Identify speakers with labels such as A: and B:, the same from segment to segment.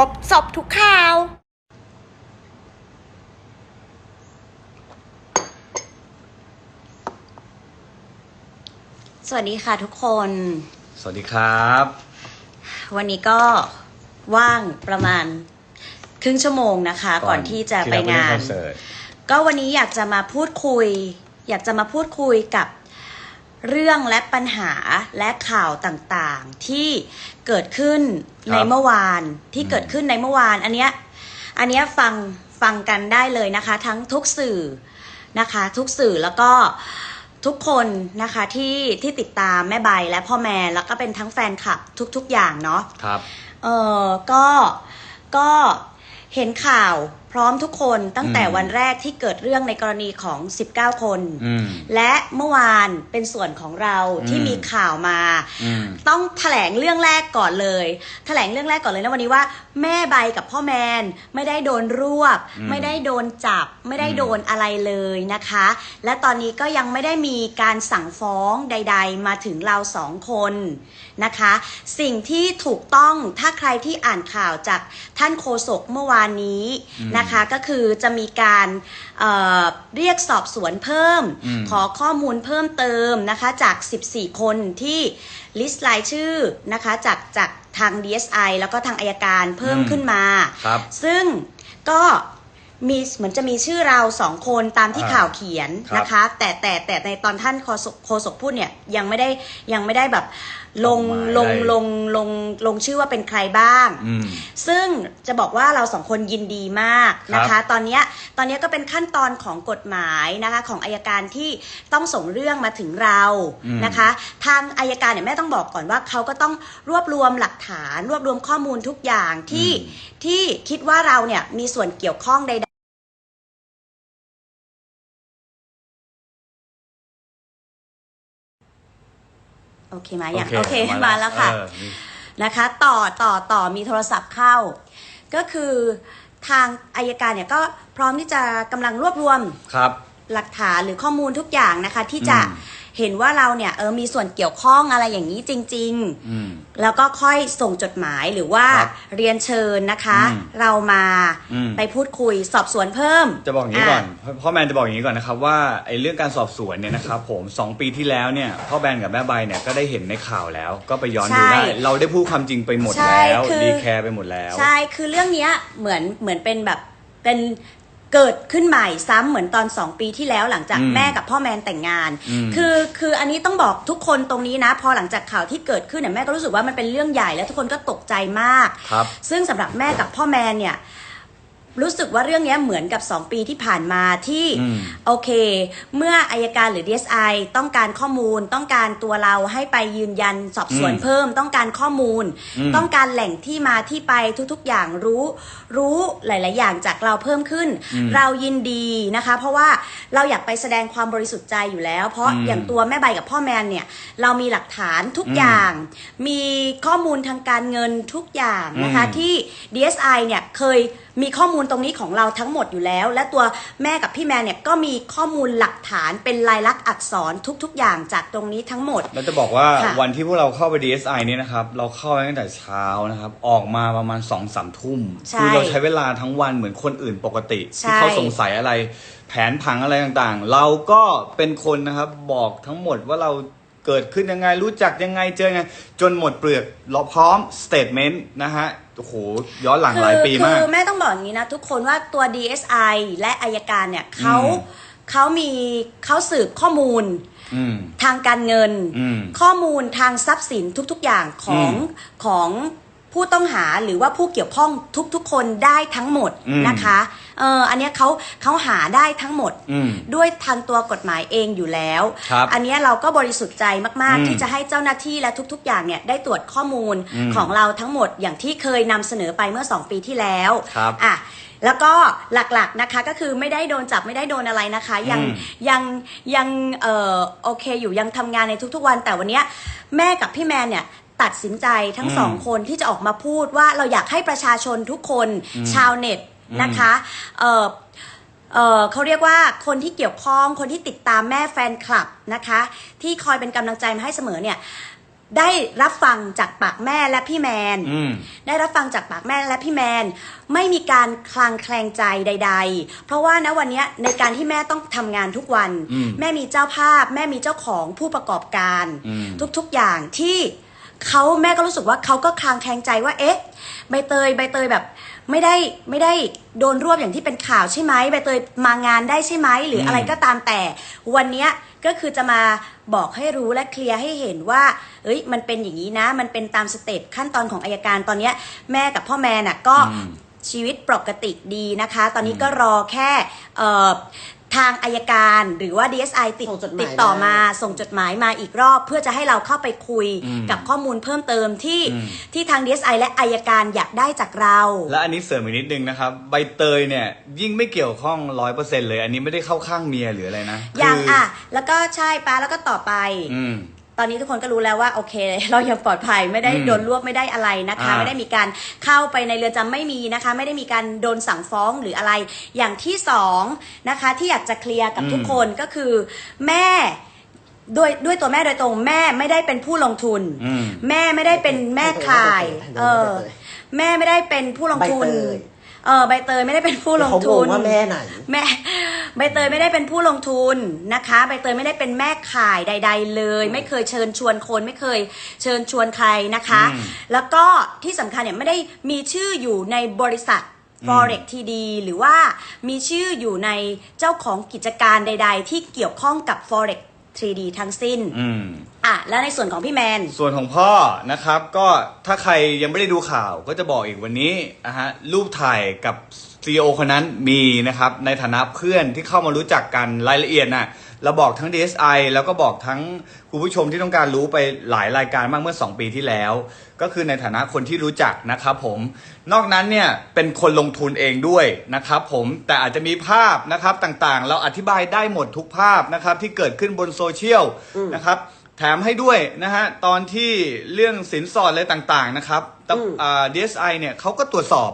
A: รบสอบทุกข่าว
B: สวัสดีค่ะทุกคน
C: สวัสดีครับ
B: วันนี้ก็ว่างประมาณครึ่งชั่วโมงนะคะ ก่อนที่จะไปงาน
C: ที่เรเล่คอนเสิร์ต
B: ก็วันนี้อยากจะมาพูดคุย อยากจะมาพูดคุยกับ เรื่องและปัญหาและข่าวต่างๆ ที่เกิดขึ้นในเมื่อวานที่เกิดขึ้นในเมื่อวาน อันเนี้ยอันเนี้ยฟังฟังกันได้เลยนะคะ ทั้งทุกสื่อนะคะ ทุกสื่อแล้วก็ทุกคนนะคะที่ที่ติดตามแม่ใบและพ่อแม่แล้วก็เป็นทั้งแฟนคลับทุก ๆ อย่างเนาะ
C: ครับ
B: เออก็ก็เห็นข่าว พร้อมทุกคนตั้งแต่
C: อืม
B: วันแรกที่เกิดเรื่องในกรณีของ 19 คน
C: อืม
B: และเมื่อวานเป็นส่วนของเราที่
C: อืม
B: มีข่าวมา
C: อืม
B: ต้องแถลงเรื่องแรกก่อนเลย แถลงเรื่องแรกก่อนเลยนะวันนี้ว่า แม่ใบกับพ่อแมนไม่ได้โดนรวบ
C: อืม
B: ไม่ได้โดนจับ ไม่ได้
C: อืม
B: โดนอะไรเลยนะคะ และตอนนี้ก็ยังไม่ได้มีการสั่งฟ้องใด ๆ มาถึงเราสองคนนะคะ สิ่งที่ถูกต้องถ้าใครที่อ่านข่าวจากท่านโฆษกเมื่อวานนี้นะคะก็คือจะมีการเอ่อเรียกสอบสวนเพิ่ม
C: อืม
B: ขอข้อมูลเพิ่มเติมนะคะจาก 14 คนที่ลิสต์รายชื่อนะคะจากจากทาง DSI แล้วก็ทางอายการเพิ่ม
C: อืม
B: ขึ้นมา
C: ครับ
B: ซึ่งก็มีเหมือนจะมีชื่อเราสองคนตามที่
C: อ่า
B: ข่าวเขียน
C: ครับ
B: นะคะ แต่แต่แต่ในตอนท่านโฆษกโฆษกพูดเนี่ยยังไม่ได้ยังไม่ได้แบบ ลง
C: ออกมา
B: ลง
C: ได้
B: ลงลงลงชื่อว่าเป็นใครบ้าง
C: อืม
B: ซึ่งจะบอกว่าเราสองคนยินดีมากนะ
C: ครั
B: คะ
C: บ
B: ตอนเนี้ยตอนเนี้ยก็เป็นขั้นตอนของกฎหมายนะคะของอายการที่ต้องส่งเรื่องมาถึงเรา
C: อืม
B: นะคะ ทางอายการเนี่ยแม่ต้องบอกก่อนว่าเขาก็ต้องรวบรวมหลักฐาน รวบรวมข้อมูลทุกอย่างที่ที่คิดว่าเราเนี่ยมีส่วนเกี่ยวข้องใด โอเคไหมยังโอเคมาแล้วค่ะ
C: เออนี่
B: นะคะ ต่อต่อต่อมีโทรศัพท์เข้า ก็คือทางอายการเนี่ยก็พร้อมที่จะกำลังรวบรวม
C: ครับ
B: หลักฐานหรือข้อมูลทุกอย่างนะคะที่จะ
C: อืม
B: เห็นว่าเราเนี่ยเออมีส่วนเกี่ยวข้องอะไรอย่างนี้จริง
C: อืม
B: ๆแล้วก็ค่อยส่งจดหมายหรือว่า
C: ครับ
B: เรียนเชิญนะคะ
C: อืม
B: เรามา
C: อืม
B: ไปพูดคุยสอบสวนเพิ่ม
C: จะบอกอย่างนี้ก่อนพ่อพ่อแมนจะบอกอย่างนี้ก่อนนะครับว่าไอ้เรื่องการสอบสวนเนี่ยนะครับผมสองปีที่แล้วเนี่ยพ่อแบนกับแม่ใบเนี่ยก็ได้เห็นในข่าวแล้ว ก็ไปย้อนดู
B: ใช่
C: ได้เราได้พูดความจริงไปหมด
B: ใช่
C: แล้ว
B: คือ
C: ดีแคร์ไปหมดแล้ว
B: ใช่คือเรื่องเนี้ยเหมือนเหมือนเป็นแบบเป็น เกิดขึ้นใหม่ซ้ำเหมือนตอนสองปีที่แล้วหลังจาก
C: อืม
B: แม่กับพ่อแมนแต่งงาน
C: อืม
B: คือคืออันนี้ต้องบอกทุกคนตรงนี้นะ พอหลังจากข่าวที่เกิดขึ้นเนี่ยแม่ก็รู้สึกว่ามันเป็นเรื่องใหญ่แล้วทุกคนก็ตกใจมาก
C: ครับ
B: ซึ่งสำหรับแม่กับพ่อแมนเนี่ย รู้สึกว่าเรื่องเนี้ยเหมือนกับ 2 ปีที่ผ่านมาที่
C: อืม
B: โอเค เมื่ออายการหรือ DSI ต้องการข้อมูล ต้องการตัวเราให้ไปยืนยันสอบสวน
C: อืม
B: เพิ่ม ต้องการข้อมูล
C: อืม
B: ต้องการแหล่งที่มาที่ไปทุกๆอย่างรู้ รู้หลาย ๆ อย่างจากเราเพิ่มขึ้น
C: อืม
B: เรายินดีนะคะ เพราะว่าเราอยากไปแสดงความบริสุทธิ์ใจอยู่แล้ว เพราะ
C: อืม
B: อย่างตัวแม่ใบกับพ่อแมนเนี่ย เรามีหลักฐานทุก
C: อืม
B: อย่าง มีข้อมูลทางการเงินทุกอย่างนะคะ
C: อืม
B: ที่ DSI เนี่ยเคย มีข้อมูลตรงนี้ของเราทั้งหมดอยู่แล้ว และตัวแม่กับพี่แมนเนี่ยก็มีข้อมูลหลักฐานเป็นลายลักษณ์อักษรทุก ๆ อย่างจากตรงนี้ทั้งหมด
C: แล้วจะบอกว่า
B: ค่ะ
C: วันที่พวกเราเข้าไป DSI เนี่ยนะครับ เราเข้าไปตั้งแต่เช้านะครับ ออกมาประมาณ2องสามทุ่ม
B: ใช่
C: คืเราใช้เวลาทั้งวันเหมือนคนอื่นปกติ
B: ใช่
C: ที่เขาสงสัยอะไร แผนผังอะไรต่างๆ เราก็เป็นคนนะครับบอกทั้งหมดว่าเราเกิดขึ้นยังไง รู้จักยังไงเจอยังไง จนหมดเปลือกเราพร้อมสเต t เมนต์นะฮะ โอ้โหย้อนหลังหลายปีมาก
B: คือแม่ต้องบอกอย่างนี้นะ ทุกคนว่าตัว DSI และอายการเนี่ยเขา
C: อืม
B: เขามีเขาสืบข้อมูล
C: อืม
B: ทางการเงิน
C: อืม
B: ข้อมูลทางทรัพย์สินทุก ๆ อย่างของ
C: อืม
B: ของผู้ต้องหาหรือว่าผู้เกี่ยวข้องทุกๆ คนได้ทั้งหมด
C: อืม
B: นะคะ เอออันเนี้ยเขาเขาหาได้ทั้งหมด
C: อืม
B: ด้วยทางตัวกฎหมายเองอยู่แล้ว
C: ครับ
B: อันเนี้ยเราก็บริสุทธิ์ใจมาก
C: อื
B: ๆ
C: ม
B: ที่จะให้เจ้าหน้าที่และทุก ๆ อย่างเนี่ยได้ตรวจข้อมูล
C: อืม
B: ของเราทั้งหมดอย่างที่เคยนำเสนอไปเมื่อ 2 ปีที่แล้ว
C: ครับ
B: อะแล้วก็หลักๆนะคะก็คือไม่ได้โดนจับไม่ได้โดนอะไรนะคะ ยัง
C: อืม
B: ยังยังเอ่อโอเคอยู่ยังทำงานในทุกๆวัน แต่วันเนี้ยแม่กับพี่แมนเนี่ยตัดสินใจทั้ง
C: อืม
B: สองคนที่จะออกมาพูดว่าเราอยากให้ประชาชนทุกคน
C: อืม
B: ชาวเน็ต นะคะเอ่อเอ่อเขาเรียกว่าคนที่เกี่ยวข้องคนที่ติดตามแม่แฟนคลับนะคะ ที่คอยเป็นกำลังใจมาให้เสมอเนี่ยได้รับฟังจากปากแม่และพี่แมน
C: อืม
B: ได้รับฟังจากปากแม่และพี่แมน ไม่มีการคลางแคลงใจใด ๆ เพราะว่าณวันเนี้ยในการที่แม่ต้องทำงานทุกวัน
C: อืม
B: แม่มีเจ้าภาพ แม่มีเจ้าของผู้ประกอบการ
C: อืม
B: ทุกๆอย่างที่เขาแม่ก็รู้สึกว่าเขาก็คลางแคลงใจว่าเอ๊ะใบเตยใบเตยแบบ ไม่ได้ไม่ได้โดนรวบอย่างที่เป็นข่าวใช่ไหมใบเตยมางานได้ใช่ไหมหรืออะไรก็ตามแต่ วันเนี้ยก็คือจะมาบอกให้รู้และเคลียร์ให้เห็นว่าเอ้ย มันเป็นอย่างนี้นะ มันเป็นตามสเต็ปขั้นตอนของอายการตอนเนี้ยแม่กับพ่อแม่น่ะก็
C: อืม
B: ชีวิตปกติดีนะคะ ตอนนี้ก็รอแค่เอ่อ ทางอายการหรือว่า DSI ติด
A: ส่งจดหมาย
B: ติดต่อมา
A: มา
B: ส่งจดหมายมาอีกรอบ เพื่อจะให้เราเข้าไปคุย
C: อืม
B: กับข้อมูลเพิ่มเติมที่
C: อืม
B: ที่ทาง DSI และอายการอยากได้จากเรา
C: และอันนี้เสริมอีกนิดนึงนะครับ ใบเตยเนี่ยยิ่งไม่เกี่ยวข้องร้อยเปอร์เซ็นเลย อันนี้ไม่ได้เข้าข้างเมียหรืออะไรนะ
B: อย่าง
C: คื
B: อะ แล้วก็ใช่ป้าแล้วก็ต่อไป
C: อืม
B: ตอนนี้ทุกคนก็รู้แล้วว่าโอเค เรายังปลอดภัยไม่ได้
C: อืม
B: โดนรวบไม่ได้อะไรนะคะ
C: อ่า
B: ไม่ได้มีการเข้าไปในเรือนจำไม่มีนะคะ ไม่ได้มีการโดนสั่งฟ้องหรืออะไร อย่างที่สองนะคะ ที่อยากจะเคลียร์กับทุกคนก็คือแม่ด้วยด้วยตัวแม่โดยตรงแม่ไม่ได้เป็นผู้ลงทุน
C: อืม
B: แม่ไม่ได้เป็นแม่ขาย
A: ให้
B: เอ
A: ตัว
B: อแม่ไม่ได้เป็นผู้ลงทุน
A: ใบ เตย
B: เออใบเตยไม่ได้เป็นผู้ลง
A: เขาง
B: ทุ
A: ง
B: น
A: ว่าแม่ไหน
B: แม่ใบเตยไม่ได้เป็นผู้ลงทุนนะคะ ใบเตยไม่ได้เป็นแม่ขายใด ๆ เลย ไม่เคยเชิญชวนคนไม่เคยเชิญชวนใครนะคะ
C: อืม
B: แล้วก็ที่สำคัญเนี่ยไม่ได้มีชื่ออยู่ในบริษัท Forex TD หรือว่ามีชื่ออยู่ในเจ้าของกิจการใด ๆ ที่เกี่ยวข้องกับ Forex 3D ทั้งสิ้น อะแล้วในส่วนของพี่แมน
C: ส่วนของพ่อนะครับก็ถ้าใครยังไม่ได้ดูข่าวก็จะบอกอีกวันนี้นะฮะรูปถ่ายกับซีอคนนั้นมีนะครับในฐานะเพื่อนที่เข้ามารู้จักกันรายละเอียดน่ะเราบอกทั้ง DSI แล้วก็บอกทั้งคุณผู้ชมที่ต้องการรู้ไปหลายรายการมากเมื่อ 2 ปีที่แล้ว ก็คือในฐานะคนที่รู้จักนะครับผม นอกนั้นเนี่ยเป็นคนลงทุนเองด้วยนะครับผมแต่อาจจะมีภาพนะครับต่างๆ เราอธิบายได้หมดทุกภาพนะครับที่เกิดขึ้นบนโซเชียลนะครับ แถมให้ด้วยนะฮะ ตอนที่เรื่องสินสอดอะไรต่างๆนะครับต
A: อืม
C: อ่า DSI เนี่ยเขาก็ตรวจสอบ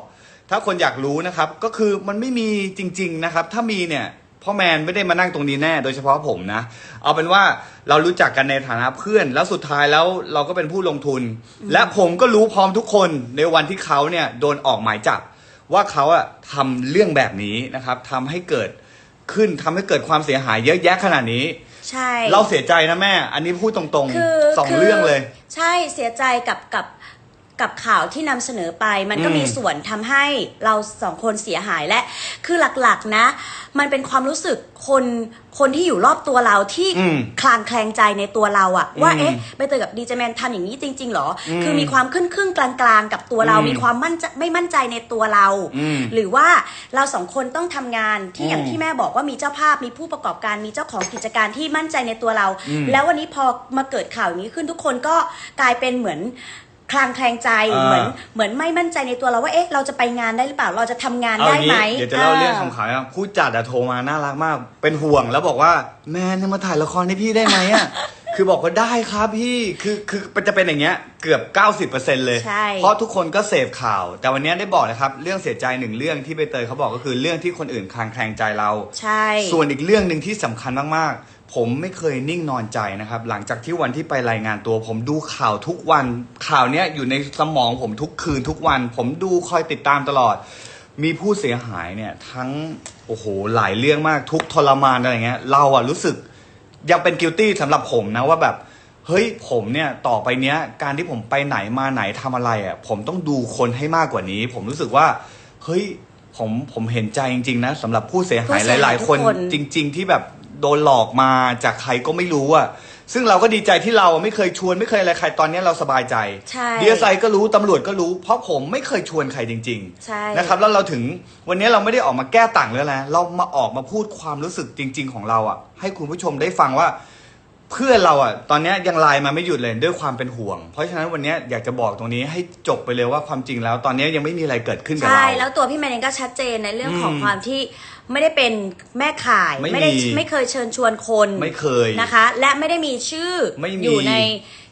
C: ถ้าคนอยากรู้นะครับ ก็คือมันไม่มีจริง ๆนะครับ ถ้ามีเนี่ยพ่อแมนไม่ได้มานั่งตรงนี้แน่ โดยเฉพาะผมนะ เอาเป็นว่าเรารู้จักกันในฐานะเพื่อน แล้วสุดท้ายแล้วเราก็เป็นผู้ลงทุน และผมก็รู้พร้อมทุกคนในวันที่เขาเนี่ยโดนออกหมายจับ ว่าเขาอะทำเรื่องแบบนี้นะครับทำให้เกิดขึ้นทำให้เกิดความเสียหายเยอะแยะขนาดนี้
B: ใช่
C: เราเสียใจนะแม่ อันนี้พูดตรง
B: คือ
C: ๆสอง
B: คื
C: เรื่องเลย
B: ใช่เสียใจกับกับ กับข่าวที่นำเสนอไป มันก็
C: อืม
B: มีส่วนทำให้เราสองคนเสียหายและ คือหลักๆนะ มันเป็นความรู้สึกคนคนที่อยู่รอบตัวเราที่
C: อืม
B: คลางแคลงใจในตัวเราอะว่า
C: อืม
B: เอ๊ะใบเตยกับดีเจแมนทำอย่างนี้จริงๆเหรออ
C: ม
B: คือมีความขึ้นครึ่งกลางๆ กับตัวเรา
C: อืม
B: มีความมั่นใจไม่มั่นใจในตัวเรา
C: อืม
B: หรือว่าเราสองคนต้องทำงานที่อย่าง
C: อืม
B: ที่แม่บอกว่ามีเจ้าภาพมีผู้ประกอบการมีเจ้าของกิจการที่มั่นใจในตัวเรา
C: อืม
B: แล้ววันนี้พอมาเกิดข่าวอย่างนี้ขึ้นทุกคนก็กลายเป็นเหมือน คลางแคลงใจ
C: อ่า
B: เหมือนเหมือนไม่มั่นใจในตัวเราว่าเอ๊ะเราจะไปงานได้หรือเปล่าเราจะทำงาน
C: เอา
B: ได้
C: อย่าง
B: ไหม
C: นี้เดี๋ยวจะเล่าเรื่องขำๆนะผู้จัดอะโทรมาน่ารักมาก เป็นห่วงแล้วบอกว่าแมนมาถ่ายละครให้พี่ได้ไหมอะ คือบอกว่าได้ครับพี่คือคือมันจะเป็นอย่างเงี้ยเกือบ 90%เลย
B: ใช่
C: เพราะทุกคนก็เสพข่าว แต่วันนี้ได้บอกนะครับ เรื่องเสียใจหนึ่งเรื่องที่ใบเตยเขาบอกก็คือเรื่องที่คนอื่นคลางแคลงใจเรา
B: ใช่
C: ส่วนอีกเรื่องหนึ่งที่สำคัญมาก ๆ ผมไม่เคยนิ่งนอนใจนะครับ หลังจากที่วันที่ไปรายงานตัว ผมดูข่าวทุกวัน ข่าวเนี้ยอยู่ในสมองผมทุกคืนทุกวัน ผมดูคอยติดตามตลอด มีผู้เสียหายเนี่ยทั้งโอ้โหหลายเรื่องมากทุกข์ทรมานอะไรเงี้ย เราอะรู้สึก ยังเป็นกิลตี้สำหรับผมนะว่าแบบ เฮ้ยผมเนี่ยต่อไปเนี้ย การที่ผมไปไหนมาไหนทำอะไรอะ่ะผมต้องดูคนให้มากกว่านี้ ผมรู้สึกว่า เฮ้ยผมผมเห็นใจจริง ๆ นะสำหรับผู้เสียหาย
B: ผู้เสียหาย
C: หลาย ๆ คน
B: ทุกคน
C: จริง ๆ ที่แบบโดนหลอกมาจากใครก็ไม่รู้อะ ซึ่งเราก็ดีใจที่เราไม่เคยชวนไม่เคยอะไรใครตอนเนี้ยเราสบายใจ
B: ใช่
C: ดีเอสไอก็รู้ตำรวจก็รู้ เพราะผมไม่เคยชวนใครจริง
B: ใช่
C: ๆนะครับแล้วเราถึงวันนี้เราไม่ได้ออกมาแก้ต่างแล้วนะเรามาออกมาพูดความรู้สึกจริง ๆ ของเราอะให้คุณผู้ชมได้ฟังว่า เพื่อนเราอะตอนเนี้ยยังไลน์มาไม่หยุดเลยด้วยความเป็นห่วง เพราะฉะนั้นวันเนี้ยอยากจะบอกตรงนี้ให้จบไปเลยว่าความจริงแล้ว ตอนเนี้ยยังไม่มีอะไรเกิดขึ้นกับ
B: ใช่
C: เรา
B: แล้วตัวพี่แมนเองก็ชัดเจนในเรื่องของ
C: อืม
B: ความที่ ไม่ได้เป็นแม่ข่าย
C: ไม่
B: ได้
C: มี
B: ไม่เคยเชิญชวนคน
C: ไม่เคย
B: นะคะ และไม่ได้มีชื่อ
C: ไม่มี
B: อยู่ใน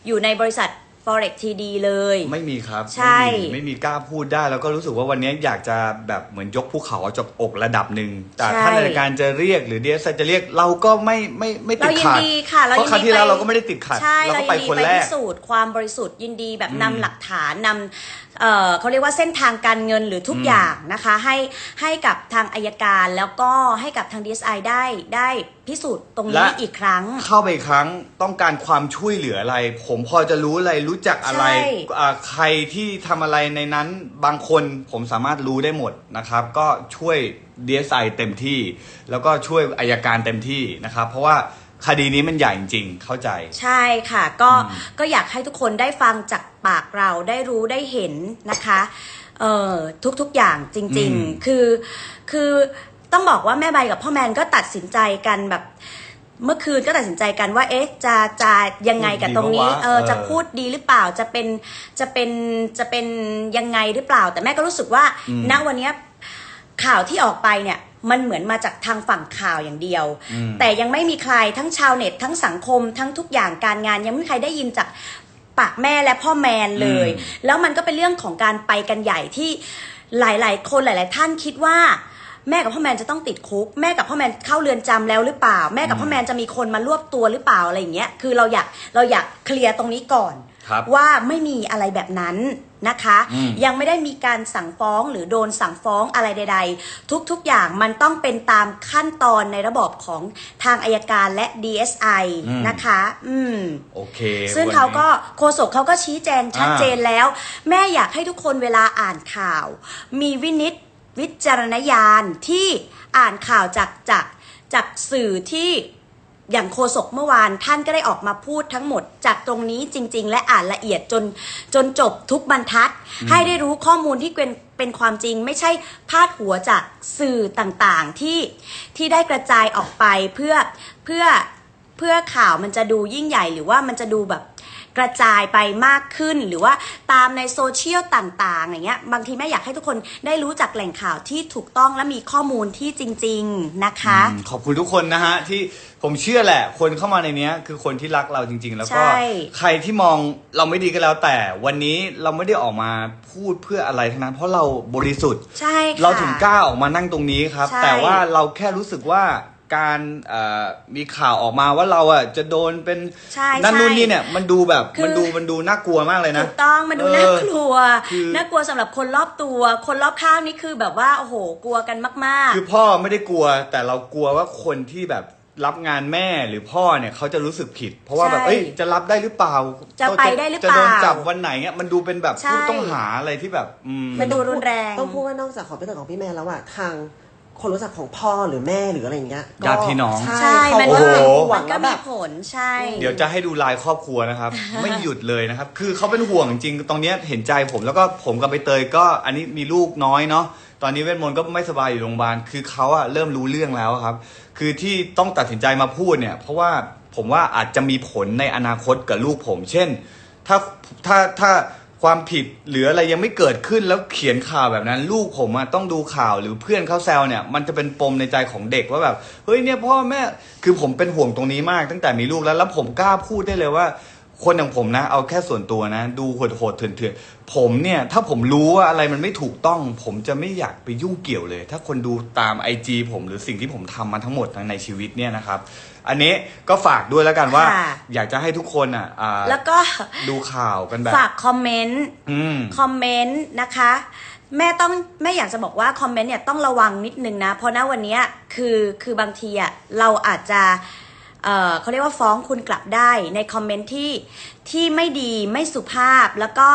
B: อยู่ในบริษัท forex TD เลย
C: ไม่มีครับ
B: ใช่
C: ไม่มีไม่มีกล้าพูดได้ แล้วก็รู้สึกว่าวันนี้อยากจะแบบเหมือนยกภูเขาออกจากอกระดับหนึ่งแต่
B: ใช่
C: ถ้าในการจะเรียกหรือเดียสจะเรียกเราก็ไม่ไม่ไม่ติ
B: เรา
C: ด
B: ยิน
C: ขัด
B: ดีค่ะเรา
C: เพราะ
B: ยิน
C: ครั้ง
B: ดี
C: ที่แล้ว
B: ไป
C: เราก็ไม่ได้ติดขัด
B: ใช่
C: เรา
B: เรา
C: ก็
B: ยิ
C: ไป
B: นดี
C: คน
B: ไป
C: แร
B: พิ
C: ก
B: สูจน์ความบริสุทธิ์ยินดีแบบ
C: อืม
B: นำหลักฐานนำ เอ่อเขาเรียกว่าเส้นทางการเงินหรือทุก
C: อืม
B: อย่างนะคะให้ให้กับทางอายการแล้วก็ให้กับทาง DSI ได้ได้พิสูจน์ตรงนี้อีกครั้ง
C: เข้าไปอีกครั้งต้องการความช่วยเหลืออะไร ผมพอจะรู้อะไรรู้จักอะไร
B: ใช่
C: อ่าใครที่ทำอะไรในนั้นบางคนผมสามารถรู้ได้หมดนะครับ ก็ช่วย DSI เต็มที่ แล้วก็ช่วยอายการเต็มที่นะครับ เพราะว่า คดีนี้มันใหญ่จริงๆเข้าใจ
B: ใช่ค่ะ ก็
C: อืม
B: ก็อยากให้ทุกคนได้ฟังจากปากเราได้รู้ได้เห็นนะคะเอ่อทุกๆอย่างจริง ๆ คือคือต้องบอกว่าแม่ใบกับพ่อแมนก็ตัดสินใจกันแบบเมื่อคืนก็ตัดสินใจกันว่า เอ๊ะ จะจะยังไงกับตรงนี้
C: พูดดีปะวะ
B: เออ
C: เออ
B: จะพูดดีหรือเปล่า จะเป็น จะเป็น จะเป็นยังไงหรือเปล่า แต่แม่ก็รู้สึกว่า
C: อืม
B: ณวันเนี้ยข่าวที่ออกไปเนี่ย มันเหมือนมาจากทางฝั่งข่าวอย่างเดียว
C: อืม
B: แต่ยังไม่มีใครทั้งชาวเน็ตทั้งสังคมทั้งทุกอย่างการงาน ยังไม่มีใครได้ยินจากปากแม่และพ่อแมนเลย แล้วมันก็เป็นเรื่องของการไปกันใหญ่ที่หลาย ๆ คนหลาย ๆ ท่านคิดว่าแม่กับพ่อแมนจะต้องติดคุก แม่กับพ่อแมนเข้าเรือนจำแล้วหรือเปล่า แม่กับพ่อแมนจะมีคนมารวบตัวหรือเปล่าอะไรอย่างเงี้ยคือเราอยากเราอยากเคลียร์ตรงนี้ก่อน
C: ครับ
B: ว่าไม่มีอะไรแบบนั้นนะคะ
C: อืม
B: ยังไม่ได้มีการสั่งฟ้องหรือโดนสั่งฟ้องอะไรใด ๆ ทุกๆอย่างมันต้องเป็นตามขั้นตอนในระบบของทางอายการและ DSI
C: อืม
B: นะคะ อืม
C: โอเค
B: ซึ่ง
C: วันนี้
B: เขาก็โฆษกเขาก็ชี้แจงชัดเจนแล้ว แม่อยากให้ทุกคนเวลาอ่านข่าว มีวินิจวิจารณญาณที่อ่านข่าวจากจากจากสื่อที่ อย่างโฆษกเมื่อวานท่านก็ได้ออกมาพูดทั้งหมดจากตรงนี้จริง ๆ และอ่านละเอียดจนจนจบทุกบรรทัด ให้ได้รู้ข้อมูลที่เป็นเป็นความจริง ไม่ใช่พาดหัวจากสื่อต่างๆที่ที่ได้กระจายออกไปเพื่อเพื่อเพื่อข่าวมันจะดูยิ่งใหญ่หรือว่ามันจะดูแบบ กระจายไปมากขึ้น หรือว่าตามในโซเชียลต่างๆอย่างเงี้ยบางทีแม่อยากให้ทุกคนได้รู้จากแหล่งข่าวที่ถูกต้องและมีข้อมูลที่จริง ๆนะคะ
C: อืมขอบคุณทุกคนนะฮะที่ผมเชื่อแหละ คนเข้ามาในเนี้ยคือคนที่รักเราจริง ๆ แล้วก็
B: ใช่
C: ใครที่มองเราไม่ดีก็แล้วแต่ วันนี้เราไม่ได้ออกมาพูดเพื่ออะไรทั้งนั้น เพราะเราบริสุทธิ์
B: ใช่ค่ะ
C: เราถึงกล้าออกมานั่งตรงนี้ครับ
B: ใช่
C: แต่ว่าเราแค่รู้สึกว่า การเอ่อมีข่าวออกมาว่าเราอะจะโดนเป็น
B: ใช่
C: นั่น
B: ใช่
C: นู่นนี่เนี่ยมันดูแบบ
B: คือ
C: มันดูมันดูน่ากลัวมากเลยนะ
B: ถูกต้องมันดู
C: เออ
B: น่ากลัว
C: คือ
B: น่ากลัวสำหรับคนรอบตัว คนรอบข้างนี่คือแบบว่าโอ้โหกลัวกันมาก
C: คือพ่อไม่ได้กลัว แต่เรากลัวว่าคนที่แบบรับงานแม่หรือพ่อเนี่ยเขาจะรู้สึกผิด เพราะว่าแบบ
B: ใช่
C: เอ้ยจะรับได้หรือเปล่า
B: จะไปได้หรือเปล่า
C: จะโดนจับวันไหนเงี้ยมันดูเป็นแบบ
B: ใช่
C: ผู้ต้องหาอะไรที่แบบอืม
B: มันดูรุนแรง
A: ต้องพูดว่านอกจากของพี่เต๋อของพี่แม่แล้วอะทาง คนรู้จักของพ่อหรือแม่หรืออะไรอย่างเงี้ยก็
C: ญาติพี่น้อง
B: ๆ
A: ใช่
B: ใช่
A: เขา
B: มัน
C: โอ้
B: ก็
C: โห
A: หวั
B: มั
A: ง
B: นก็
A: ว่าแบ
B: มี
A: บ
B: ผลใช่
C: เดี๋ยวจะให้ดูลายครอบครัวนะครับ ไม่หยุดเลยนะครับ คือเขาเป็นห่วงจริงตรงเนี้ยเห็นใจผมแล้วก็ผมกับใบเตยก็อันนี้มีลูกน้อยเนาะตอนนี้เวทมนต์ก็ไม่สบายอยู่โรงพยาบาลคือเขาอะเริ่มรู้เรื่องแล้วครับ คือที่ต้องตัดสินใจมาพูดเนี่ย เพราะว่าผมว่าอาจจะมีผลในอนาคตกับลูกผม เช่น ถ้าถ้าถ้า ความผิดหรืออะไรยังไม่เกิดขึ้นแล้วเขียนข่าวแบบนั้น ลูกผมอะต้องดูข่าวหรือเพื่อนเขาแซวเนี่ย มันจะเป็นปมในใจของเด็กว่าแบบเฮ้ยเนี่ยพ่อแม่คือผมเป็นห่วงตรงนี้มากตั้งแต่มีลูกแล้วแล้วผมกล้าพูดได้เลยว่า คนอย่างผมนะ เอาแค่ส่วนตัวนะ ดูโหดๆเถื่อนๆผมเนี่ย ถ้าผมรู้ว่าอะไรมันไม่ถูกต้อง ผมจะไม่อยากไปยุ่งเกี่ยวเลย ถ้าคนดูตามไอจผมหรือสิ่งที่ผมทำมาทั้งหมดในชีวิตเนี่ยนะครับ อันนี้ก็ฝากด้วยแล้วกันว่า
B: ค่ะ
C: อยากจะให้ทุกคนอะอ่า
B: แล้วก็
C: ดูข่าวกันแบบ
B: ฝากคอมเมนต์
C: อืม
B: คอมเมนต์นะคะ แม่ต้องแม่อยากจะบอกว่าคอมเมนต์เนี่ยต้องระวังนิดนึงนะ เพราะณวันเนี้ยคือคือบางทีอะเราอาจจะ เอ่อเขาเรียกว่าฟ้องคุณกลับได้ในคอมเมนต์ที่ที่ไม่ดีไม่สุภาพแล้วก็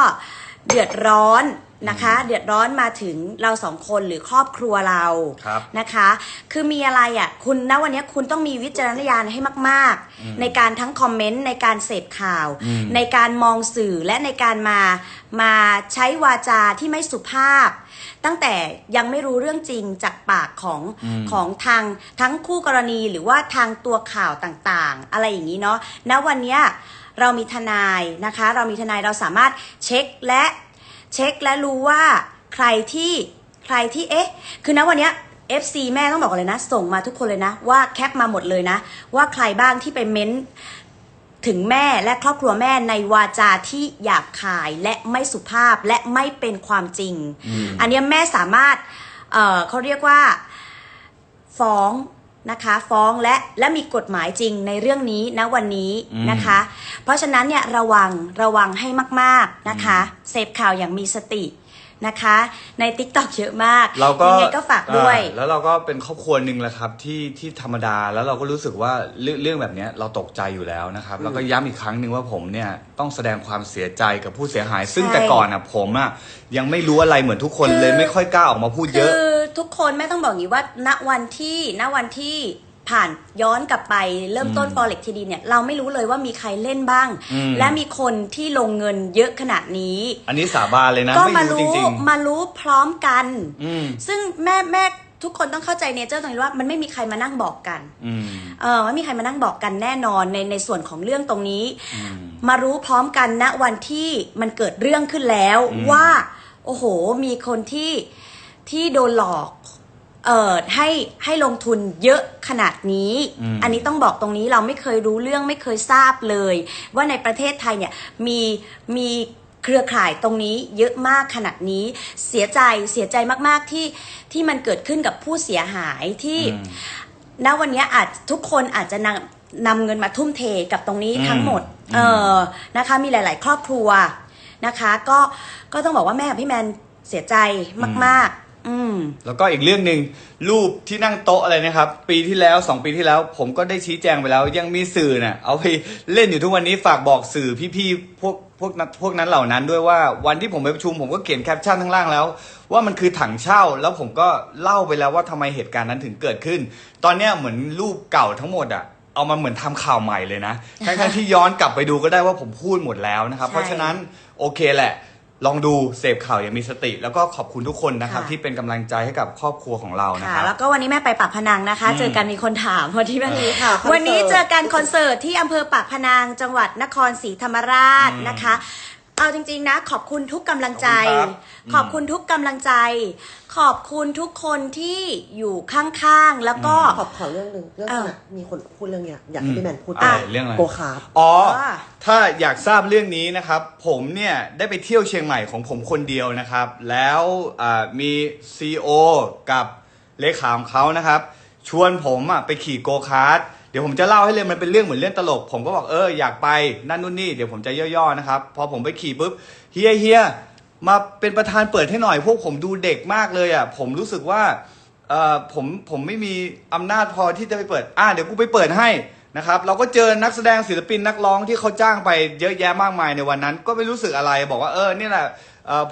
B: เดือดร้อนนะคะ เดือดร้อนมาถึงเราสองคนหรือครอบครัวเรา
C: ครับ
B: นะคะ คือมีอะไรอะคุณณวันนี้คุณต้องมีวิจารณญาณให้มาก ๆ ในการทั้งคอมเมนต์ในการเสพข่าว
C: อืม
B: ในการมองสื่อและในการมามาใช้วาจาที่ไม่สุภาพ ตั้งแต่ยังไม่รู้เรื่องจริงจากปากของ
C: อืม
B: ของทางทั้งคู่กรณีหรือว่าทางตัวข่าวต่างๆ อะไรอย่างนี้เนาะณวันเนี้ยเรามีทนายนะคะ เรามีทนายเราสามารถเช็คและเช็คและรู้ว่าใครที่ใครที่เอ๊ะ คือณวันเนี้ย FC แม่ต้องบอกเลยนะ ส่งมาทุกคนเลยนะ ว่าแคปมาหมดเลยนะ ว่าใครบ้างที่ไปเม้น ถึงแม่และครอบครัวแม่ในวาจาที่หยาบคายและไม่สุภาพและไม่เป็นความจริง
C: อืม
B: อันเนี้ยแม่สามารถเอ่อเขาเรียกว่า ฟ้องนะคะฟ้องและและมีกฎหมายจริงในเรื่องนี้ณวันนี้นะคะ เพราะฉะนั้นเนี่ยระวังระวังให้มาก ๆนะคะ เสพข่าวอย่างมีสติ นะคะ ใน t ิ k t o k เยอะมาก
C: เราก็
B: ยังไงก็ฝากด้วย
C: อ่าแล้วเราก็เป็นครอบครัวหนึ่งแหละครับที่ที่ธรรมดาแล้วเราก็รู้สึกว่าเรื่องเรื่องแบบเนี้ยเราตกใจอยู่แล้วนะครับแล้วก็ย้ำอีกครั้งหนึ่งว่าผมเนี่ยต้องแสดงความเสียใจกับผู้เสียหาย ซึ่ง
B: ใช่
C: แต่ก่อนอะผมอะยังไม่รู้อะไรเหมือนทุกคน
B: คือ
C: เลยไม่ค่อยกล้าออกมาพูดเย
B: คื
C: อะ
B: อทุกคนแม่ต้องบอกอย่างนี้ว่าณวันที่ณวันที่ ผ่านย้อนกลับไปเริ่มต้น
C: อืม
B: forex ทีดีเนี่ยเราไม่รู้เลยว่ามีใครเล่นบ้าง
C: อืม
B: และมีคนที่ลงเงินเยอะขนาดนี้
C: อันนี้สาบานเลยนะ
B: ก็
C: ไม่
B: มา
C: รู้จ
B: รู้
C: ริง
B: มารู้พร้อมกัน
C: ๆอืม
B: ซึ่งแม่แม่ทุกคนต้องเข้าใจเนเจอร์ตรงนี้ว่ามันไม่มีใครมานั่งบอกกัน
C: อืม
B: เออไม่มีใครมานั่งบอกกันแน่นอนในในส่วนของเรื่องตรงนี้
C: อืม
B: มารู้พร้อมกันณวันที่มันเกิดเรื่องขึ้นแล้ว
C: อืม
B: ว่า โอ้โห มีคนที่ที่โดนหลอก เอ่อให้ให้ลงทุนเยอะขนาดนี้
C: อืม
B: อันนี้ต้องบอกตรงนี้เราไม่เคยรู้เรื่องไม่เคยทราบเลย ว่าในประเทศไทยเนี่ยมีมีเครือข่ายตรงนี้เยอะมากขนาดนี้เสียใจเสียใจมากๆที่ที่มันเกิดขึ้นกับผู้เสียหายที่
C: อืม
B: ณวันนี้อาจทุกคนอาจจะนำนำเงินมาทุ่มเทกับตรงนี้
C: อืม
B: ทั้งหมด
C: อืม
B: เออนะคะ มีหลาย ๆ ครอบครัวนะคะ ก็ก็ต้องบอกว่าแม่กับพี่แมนเสียใจมาก ๆ อืม
C: แล้วก็อีกเรื่องหนึ่งรูปที่นั่งโต๊ะอะไรนะครับ ปีที่แล้วสองปีที่แล้ว ผมก็ได้ชี้แจงไปแล้ว ยังมีสื่อเนี่ยเอาไปเล่นอยู่ทุกวันนี้ฝากบอกสื่อพี่ๆพวกพวกนั้นพวกนั้นเหล่านั้นด้วยว่าวันที่ผมไปประชุมผมก็เขียนแคปชั่นข้างล่างแล้ว ว่ามันคือถังเช่าแล้วผมก็เล่าไปแล้วว่าทำไมเหตุการณ์นั้นถึงเกิดขึ้น ตอนเนี้ยเหมือนรูปเก่าทั้งหมดอะเอามาเหมือนทำข่าวใหม่เลยนะทั้งๆที่ย้อนกลับไปดูก็ได้ว่าผมพูดหมดแล้วนะครับ เพราะฉะนั้นโอเคแหละ ลองดูเสพข่าวอย่างมีสติ แล้วก็ขอบคุณทุกคนนะครับ
B: ค่ะ
C: ที่เป็นกำลังใจให้กับครอบครัวของเรานะ
B: ค่ะ
C: ครับ
B: แล้วก็วันนี้แม่ไปปากพนังนะคะ
C: อืม
B: เจอกันมีคนถามวันที่แม่
A: วันนี้ค่ะคอนเสิร์ต
B: วันนี้เจอกันคอนเสิร์ตที่อำเภอปากพนังจังหวัดนครศรีธรรมราช
C: อืม
B: นะคะ เอาจริงๆนะ ขอบคุณทุกกำลังใจ
C: ขอบคุณครับ
B: ขอบคุณทุกกำลังใจ ขอบคุณทุกคนที่อยู่ข้างๆ แล้วก็
A: ขอขอเรื่องหนึ่งเรื่อง
B: อ่า
A: ขณะมีคนพูดเรื่องเนี้ยอยากให้พี่แมนพูด
C: อะไร
A: ต่
C: เรื่องอะไร
A: โกคาร์ท
C: อ๋อ
B: อ่า
C: ถ้าอยากทราบเรื่องนี้นะครับ ผมเนี่ยได้ไปเที่ยวเชียงใหม่ของผมคนเดียวนะครับ แล้วอ่ามีซีโอกับเลขาของเขานะครับ ชวนผมอะไปขี่โกคาร์ท เดี๋ยวผมจะเล่าให้เลยมันเป็นเรื่องเหมือนเรื่องตลก ผมก็บอกเอออยากไปนั่นนู่นนี่เดี๋ยวผมจะย่อๆนะครับพอผมไปขี่ปุ๊บเฮียเฮียมาเป็นประธานเปิดให้หน่อย พวกผมดูเด็กมากเลยอะผมรู้สึกว่าเอ่อผมผมไม่มีอำนาจพอที่จะไปเปิดอ่าเดี๋ยวกูไปเปิดให้นะครับเราก็เจอนักแสดงศิลปินนักร้องที่เขาจ้างไปเยอะแยะมากมายในวันนั้น ก็ไม่รู้สึกอะไรบอกว่าเออนี่แหละ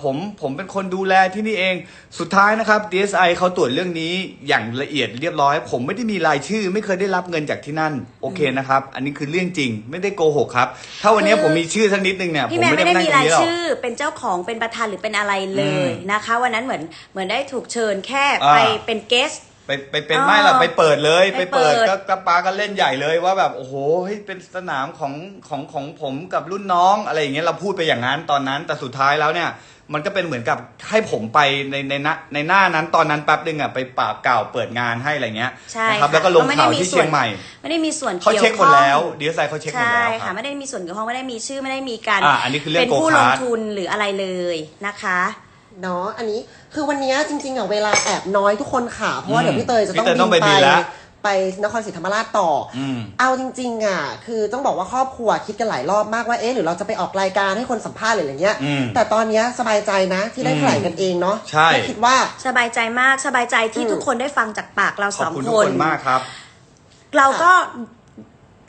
C: ผมผมเป็นคนดูแลที่นี่เอง สุดท้ายนะครับ DSI เขาตรวจเรื่องนี้อย่างละเอียดเรียบร้อย ผมไม่ได้มีรายชื่อ ไม่เคยได้รับเงินจากที่นั่นโอเคนะครับ อันนี้คือเรื่องจริง ไม่ได้โกหกครับ ถ้าวันนี้
B: คือ
C: ผมมีชื่อสักนิดนึงเนี่ยผ
B: พี่
C: ม
B: แมน
C: ไม่ได้
B: ไม่ได้
C: มานั่ง
B: มี
C: ตรง
B: ราย
C: นี้หรอก
B: ชื่อ เป็นเจ้าของเป็นประธานหรือเป็นอะไรเลยนะคะ วันนั้นเหมือนเหมือนได้ถูกเชิญแค่
C: อ่า
B: ไปเป็นเกส
C: ไปไปเป็น
B: อ๋อ
C: ไม่หรอกไปเปิดเลย
B: ไป
C: ไป
B: เปิ
C: เปิ
B: ด
C: ด ก็กระปากันเล่นใหญ่เลยว่าแบบโอ้โหเฮ้ยเป็นสนามของของของผมกับรุ่นน้องอะไรอย่างเงี้ยเราพูดไปอย่างนั้นตอนนั้น แต่สุดท้ายแล้วเนี่ย มันก็เป็นเหมือนกับให้ผมไปในในหน้าในหน้านั้นตอนนั้นแป๊บนึงอะไปป่าเก่าเปิดงานให้อะไรเงี้ย
B: ใช่
C: นะครับ
B: ค่ะ
C: แล้วก็ลง
B: ก็ไม่ได้
C: ข่าว
B: มี
C: ที่
B: ส่วน
C: เชียงใหม่
B: ไม่ได้มีส่วน
C: เขา
B: เกี่ยว
C: เช็คหม
B: ข้
C: ด
B: อง
C: แล้วดีไซน์เขาเช็คหมด
B: ใช่
C: แล้วค
B: ค่ะ
C: รับ
B: ไม่ได้มีส่วนเกี่ยวข้องไม่ได้มีชื่อไม่ได้มีการ
C: อ่าอันนี้คือเรื่อง
B: เป็นผู้ล
C: โก
B: ง
C: คาร์ท
B: ทุนหรืออะไรเลยนะคะ
A: เนาะอันนี้คือวันเนี้ยจริงๆอะเวลาแอบน้อยทุกคนค่ะ เพราะว่า
C: อืม
A: เดี๋ยวพี่เตยจะต้อง
C: พี่เตยต้องไป
A: บิ
C: บิ
A: น
C: น
A: ไป
C: แล้ว
A: ไปนครศรีธรรมราชต่ออ
C: อืม
A: เอาจริง ๆ อะ คือต้องบอกว่าครอบครัวคิดกันหลายรอบมากว่า เอ๊ะ หรือเราจะไปออกรายการให้คนสัมภาษณ์หรืออะไรเงี้ย
C: อืม
A: แต่ตอนเนี้ยสบายใจนะที่ได้แถลงกันเองเนาะ
C: ใช่
A: ไม่คิดว่า
B: สบายใจมาก สบายใจที่
A: อืม
B: ทุกคนได้ฟังจากปากเรา
C: ข
B: ส
C: อบ
B: อง
C: คุณ
B: ค
C: ทุก
B: น
C: คนมากครับ
B: เราก็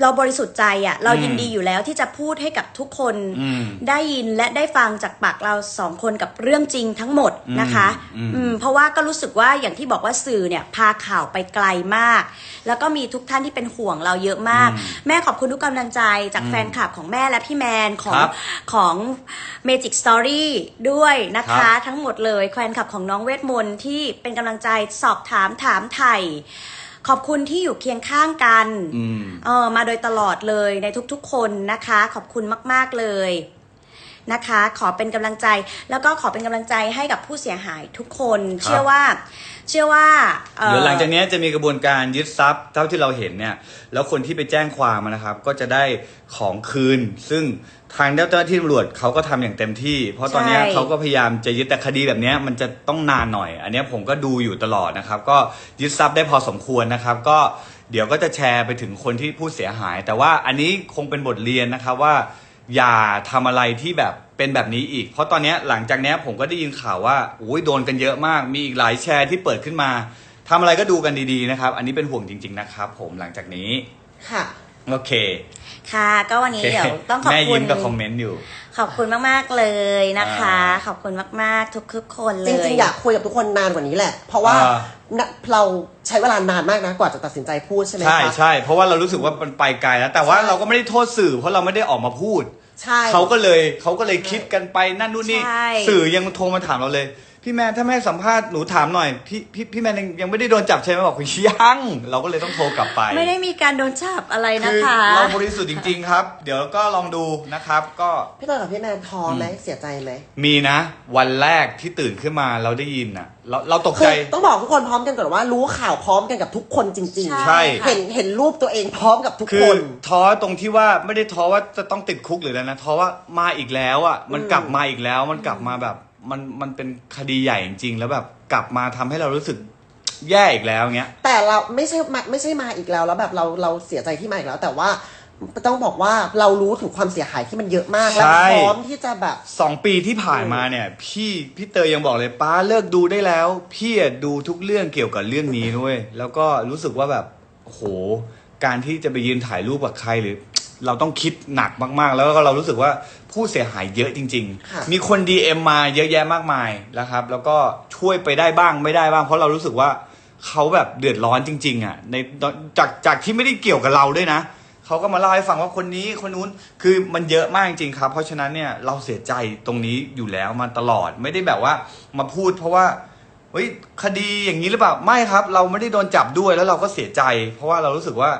B: เราบริสุทธิ์ใจอะ เรา
C: อืม
B: ยินดีอยู่แล้วที่จะพูดให้กับทุกคน
C: อืม
B: ได้ยินและได้ฟังจากปากเราสองคนกับเรื่องจริงทั้งหมดนะคะ
C: อืม
B: อืมเพราะว่าก็รู้สึกว่าอย่างที่บอกว่าสื่อเนี่ยพาข่าวไปไกลมาก แล้วก็มีทุกท่านที่เป็นห่วงเราเยอะมาก
C: อืม
B: แม่ขอบคุณทุกกำลังใจจาก
C: อืม
B: แฟนคลับของแม่และพี่แมนของ
C: ครับ
B: ของ Magic Story ด้วยนะ
C: ครั
B: คะ
C: บ
B: ทั้งหมดเลยแฟนคลับของน้องเวทมนต์ที่เป็นกำลังใจสอบถามถามไทย ขอบคุณที่อยู่เคียงข้างกัน
C: อืม
B: เออมาโดยตลอดเลยในทุกๆคนนะคะ ขอบคุณมาก ๆเลย นะคะ ขอเป็นกำลังใจ แล้วก็ขอเป็นกำลังใจให้กับผู้เสียหายทุกคน เชื่อว่า เชื่อว่าอ่อ
C: เดี๋ยวหลังจากนี้จะมีกระบวนการยึดทรัพย์เท่าที่เราเห็นเนี่ย แล้วคนที่ไปแจ้งความนะครับ ก็จะได้ของคืน ซึ่งทางเจ้าหน้าที่ตำรวจเขาก็ทำอย่างเต็มที่ เพราะตอนเนี้ย
B: ใช่
C: เขาก็พยายามจะยึดแต่คดีแบบเนี้ยมันจะต้องนานหน่อย อันเนี้ยผมก็ดูอยู่ตลอดนะครับ ก็ยึดทรัพย์ได้พอสมควรนะครับ ก็เดี๋ยวก็จะแชร์ไปถึงคนที่ผู้เสียหาย แต่ว่าอันนี้คงเป็นบทเรียนนะครับว่า อย่าทำอะไรที่แบบเป็นแบบนี้อีก เพราะตอนเนี้ยหลังจากเนี้ยผมก็ได้ยินข่าวว่าโอ้ยโดนกันเยอะมาก มีอีกหลายแชร์ที่เปิดขึ้นมาทำอะไรก็ดูกันดีๆนะครับ อันนี้เป็นห่วงจริง ๆ นะครับ ผมหลังจากนี้
A: ค่ะ
C: โอเค
B: ค่ะ ก็วันนี้เดี๋ยวต้องขอบ
C: แม่
B: คุ
C: ยิ้
B: ณ
C: มกับคอมเมนต์อยู่
B: ขอบคุณมาก ๆ เลยนะคะ
C: อ่า
B: ขอบคุณมาก ๆ ทุกๆคนเลย
A: จริง ๆ อยากคุยกับทุกคนนานกว่านี้แหละ เพราะว่า
C: อ่า
A: น่ะเราใช้เวลานานมากนะกว่าจะตัดสินใจพูดใช่ไหม
C: ใช่
A: คะ
C: ใช่เพราะว่าเรารู้สึกว่ามันไปไกลแล้ว แต่ว่า
A: ใช่
C: เราก็ไม่ได้โทษสื่อ เพราะเราไม่ได้ออกมาพูด
A: ใช่
C: เขาก็เลยเขาก็เลยคิดกันไปนั่นนู่นนี่
B: ใช่
C: สื่อยังโทรมาถามเราเลย พี่แมนถ้าแม่ให้สัมภาษณ์หนูถามหน่อย พี่พี่พี่แมนยังยังไม่ได้โดนจับใช่ไหมบอกยัง เราก็เลยต้องโทรกลับไป
B: ไม่ได้มีการโดนจับอะไรนะ
C: คือ
B: คะ
C: เราบริสุทธิ์จริง ๆ ครับ เดี๋ยวก็ลองดูนะครับ ก็
A: พี่เตยกับพี่แมนท้อไหมเสียใจไหม
C: มีนะ วันแรกที่ตื่นขึ้นมาเราได้ยินอะ เราเราตก
A: คื
C: ใจ
A: อต้องบอกทุกคนพร้อมกันก่อนว่ารู้ข่าวพร้อมกันกับทุกคนจริง
C: ใช่
A: ๆเห็นเห็นรูปตัวเองพร้อมกับทุก
C: คื
A: ค
C: อนท้อตรงที่ว่าไม่ได้ท้อว่าจะต้องติดคุกหรืออะไรนะท้อว่ามาอีกแล้วอะมัน
A: อืม
C: กลับมาอีกแล้วมันกลับมาแบบ มันมันเป็นคดีใหญ่จริงๆแล้วแบบกลับมาทำให้เรารู้สึกแย่อีกแล้วเงี้ย
A: แต่เราไม่ใช่มาไม่ใช่มาอีกแล้วแล้วแบบเราเราเสียใจที่มาอีกแล้ว แต่ว่าต้องบอกว่าเรารู้ถึงความเสียหายที่มันเยอะมากและ
C: ใช่
A: พร้อมที่จะแบบ
C: สองปีที่ผ่านมาเนี่ย พี่พี่เตยยังบอกเลยป้าเลิกดูได้แล้ว พี่อะดูทุกเรื่องเกี่ยวกับเรื่องนี้ด้วย แล้วก็รู้สึกว่าแบบโห การที่จะไปยืนถ่ายรูปกับใครหรือ เราต้องคิดหนักมากๆ แล้วก็เรารู้สึกว่า ผู้เสียหายเยอะจริง
A: ค่ะ
C: ๆ มีคน DM มาเยอะแยะมากมายนะครับ แล้วก็ช่วยไปได้บ้างไม่ได้บ้าง เพราะเรารู้สึกว่าเขาแบบเดือดร้อนจริง ๆ อะ ในจากจากที่ไม่ได้เกี่ยวกับเราด้วยนะเขาก็มาเล่าให้ฟังว่าคนนี้คนนู้นคือมันเยอะมากจริงๆครับ เพราะฉะนั้นเนี่ยเราเสียใจตรงนี้อยู่แล้วมาตลอดไม่ได้แบบว่ามาพูดเพราะว่า เฮ้ยคดีอย่างนี้หรือเปล่าไม่ครับ เราไม่ได้โดนจับด้วยแล้วเราก็เสียใจ เพราะว่าเรารู้สึกว่า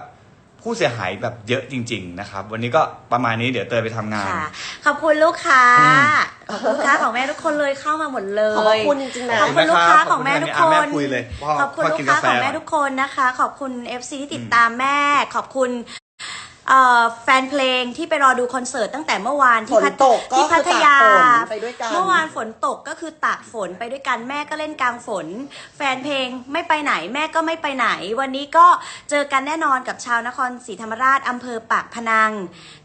C: ผู้เสียหายแบบเยอะจริง ๆ นะครับ วันนี้ก็ประมาณนี้เดี๋ยวเตยไปทำงาน
B: ค่ะขอบคุณลูกค้า
C: อืม
B: ขอบคุณลูกค้าของแม่ทุกคนเลยเข้ามาหมดเลย
A: ขอบคุณจริงๆนะ
B: ขอบคุณลูกค้าของแม่ทุกค
C: ขอบคุณนะ
B: น
C: แม่คุยเลยพ่อ
B: ขอบคุณ
C: พ่อ
B: ลู
C: กิ
B: ก
C: น
B: ค้ากา
C: แฟ
B: ของแม่ทุกคนนะคะ ขอบคุณ FC ที่ติดตามแม่ ขอบคุณเอ่อ แฟนเพลงที่ไปรอดูคอนเสิร์ตตั้งแต่เมื่อวานที่
A: ฝน
B: พัท
A: ตกก็
B: ที่พัทยา
A: คือตากฝนไปด้วยกัน
B: เมื่อวานฝนตกก็คือตากฝนไปด้วยกันแม่ก็เล่นกลางฝน แฟนเพลงไม่ไปไหนแม่ก็ไม่ไปไหน วันนี้ก็เจอกันแน่นอนกับชาวนครศรีธรรมราชอำเภอปากพนัง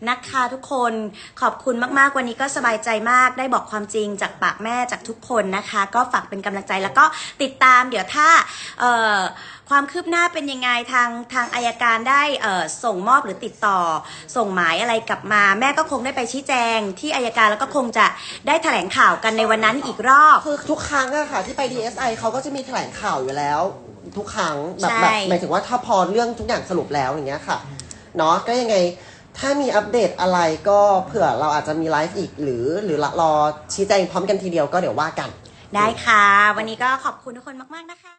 B: นะคะทุกคนขอบคุณมากๆวันนี้ก็สบายใจมากได้บอกความจริงจากปากแม่จากทุกคนนะคะ ก็ฝากเป็นกำลังใจแล้วก็ติดตามเดี๋ยวถ้าเอ่อความคืบหน้าเป็นยังไงทางทางอายการได้เอ่อส่งมอบหรือติดต่อ ส่งหมายอะไรกลับมา แม่ก็คงได้ไปชี้แจง ที่อายการแล้วก็คงจะได้แถลงข่าวกันในวันนั้นอีกรอบ
A: คือทุกครั้งอะค่ะ ที่ไป DSI เขาก็จะมีแถลงข่าวอยู่แล้ว ทุกครั้งแบบ
B: ใช่
A: แบบหมายถึงว่าถ้าพอเรื่องทุกอย่างสรุปแล้วอย่างเงี้ยค่ะเนาะก็ยังไงถ้ามีอัปเดตอะไรก็เผื่อเราอาจจะมีไลฟ์อีกหรือ หรือรอชี้แจงพร้อมกันทีเดียวก็เดี๋ยวว่ากัน
B: ได้ค่ะ วันนี้ก็ขอบคุณทุกคนมาก ๆ นะคะ